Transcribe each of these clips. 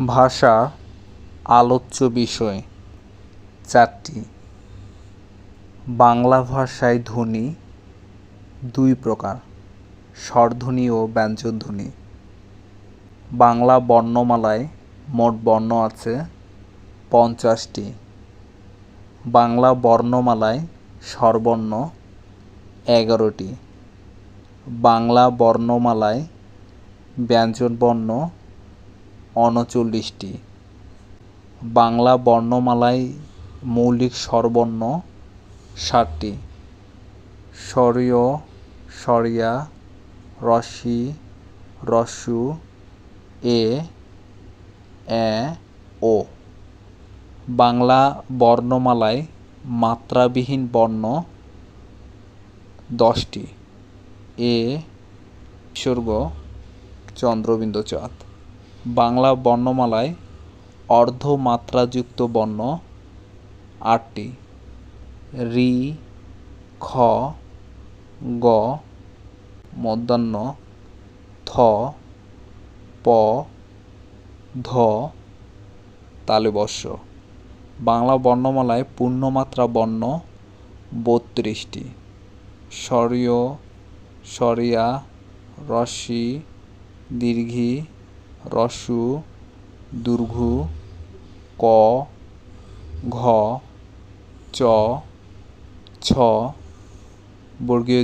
ভাষা আলোচ্য বিষয়। চারটি। বাংলা ভাষায় ধ্বনি দুই প্রকার, স্বরধ্বনি ও ব্যঞ্জনধ্বনি। বাংলা বর্ণমালায় মোট বর্ণ আছে পঞ্চাশটি। বাংলা বর্ণমালায় স্বরবর্ণ এগারোটি। বাংলা বর্ণমালায় ব্যঞ্জনবর্ণ উনচল্লিশটি বাংলা বর্ণমালায় মৌলিক স্বরবর্ণ ষাটটি। স্বরীয়, স্বরিয়া রস্যি রসু, এ এ, ও। বাংলা বর্ণমালায় মাত্রাবিহীন বর্ণ দশটি। এ, বিসর্গ চন্দ্রবিন্দু চাঁদ বাংলা বর্ণমালায় অর্ধমাত্রাযুক্ত বর্ণ আটটি। রি, খ, গ, মধ্যাহ্ন, থ, প, ধ তালবস্য বাংলা বর্ণমালায় পূর্ণমাত্রা বর্ণ বত্রিশটি। স্বরীয়, স্বরিয়া রস্যি দীর্ঘি রস্যু দুর্ঘু, ক, ঘ, চ, ছ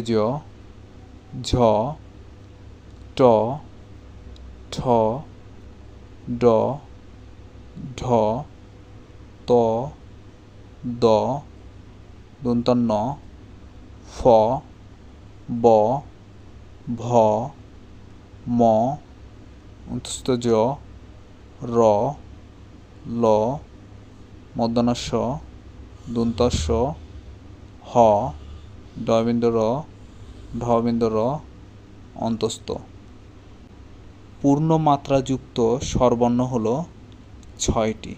জ ঝ, ট, ঠ, ড, ঢ, ত, দ দন্তন্য ফ, ব, ভ, ম অন্তস্থ জ র ল মদনস্য দন্তস্য হ ডবিন্দু র ঢবিন্দু র অন্তস্থ পূর্ণমাত্রাযুক্ত স্বরবর্ণ হল ছয়টি